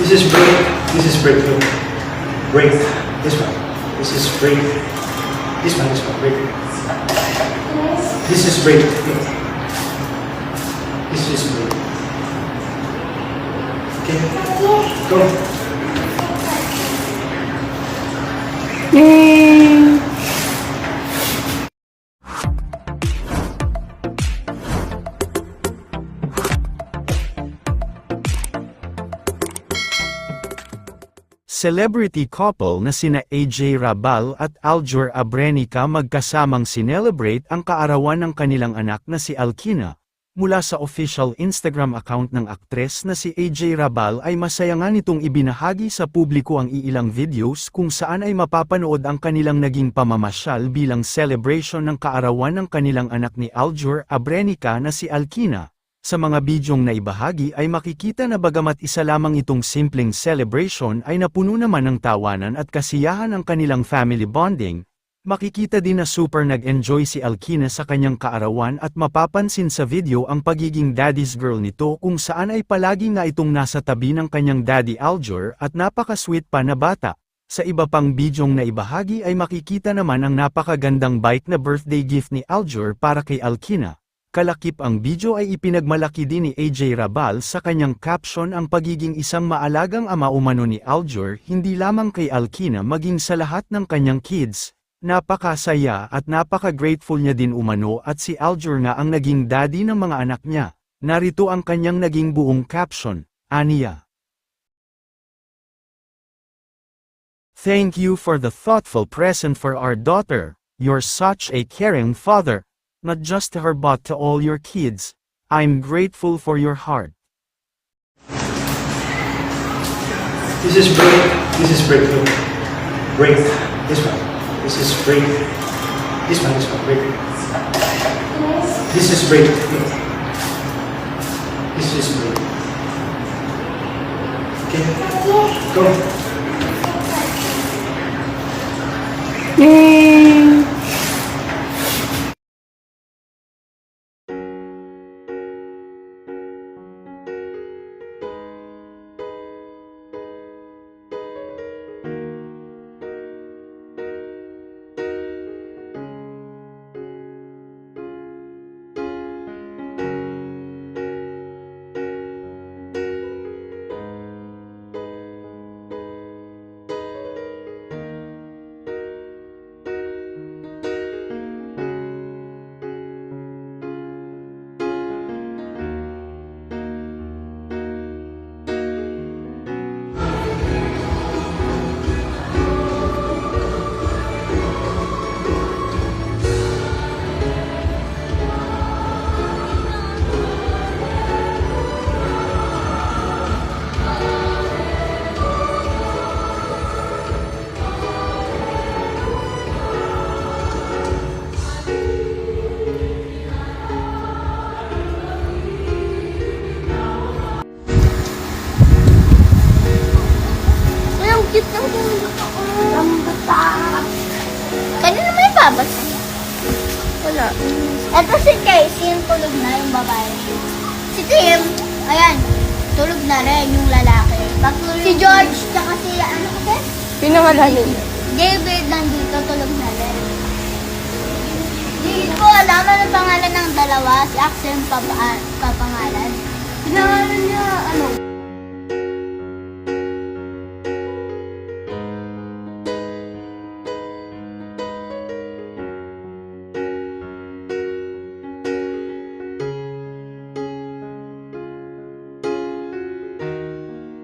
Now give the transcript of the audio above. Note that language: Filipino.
This is breathe. This is breathe. Breathe. This one. This is breathe. This one is breathe. This is breathe. This is breathe. Okay. Go. Celebrity couple na sina AJ Rabal at Aljur Abrenica magkasamang sinelebrate ang kaarawan ng kanilang anak na si Alkina. Mula sa official Instagram account ng aktres na si AJ Rabal ay masaya nga nitong ibinahagi sa publiko ang iilang videos kung saan ay mapapanood ang kanilang naging pamamasyal bilang celebration ng kaarawan ng kanilang anak ni Aljur Abrenica na si Alkina. Sa mga bidyong na ibahagi ay makikita na bagamat isa lamang itong simpleng celebration ay napuno naman ng tawanan at kasiyahan ang kanilang family bonding, makikita din na super nag-enjoy si Alkina sa kanyang kaarawan at mapapansin sa video ang pagiging daddy's girl nito kung saan ay palagi nga itong nasa tabi ng kanyang daddy Aljur at napaka-sweet pa na bata. Sa iba pang bidyong na ibahagi ay makikita naman ang napakagandang bike na birthday gift ni Aljur para kay Alkina. Kalakip ang video ay ipinagmalaki din ni AJ Rabal sa kanyang caption ang pagiging isang maalagang ama umano ni Aljur hindi lamang kay Alkina maging sa lahat ng kanyang kids. Napakasaya at napaka-grateful niya din umano at si Aljur nga ang naging daddy ng mga anak niya. Narito ang kanyang naging buong caption, Aniya. Thank you for the thoughtful present for our daughter. You're such a caring father. Not just to her but to all your kids. I'm grateful for your heart. This is break. This is break. Break. This one. This is break. This one. This one. Break. This is break. This is break. Okay. Go. Uy, Kanina may babas? Wala. Ito si Casey, yung tulog na yung babae. Si Tim, ayan, tulog na rin yung lalaki. Pagtulog si George, tsaka si ano kasi? Pinangalanin. David nandito, tulog na rin. Hindi ko alam ano pangalan ng dalawa. Si Axel pa papangalan. Pinangalan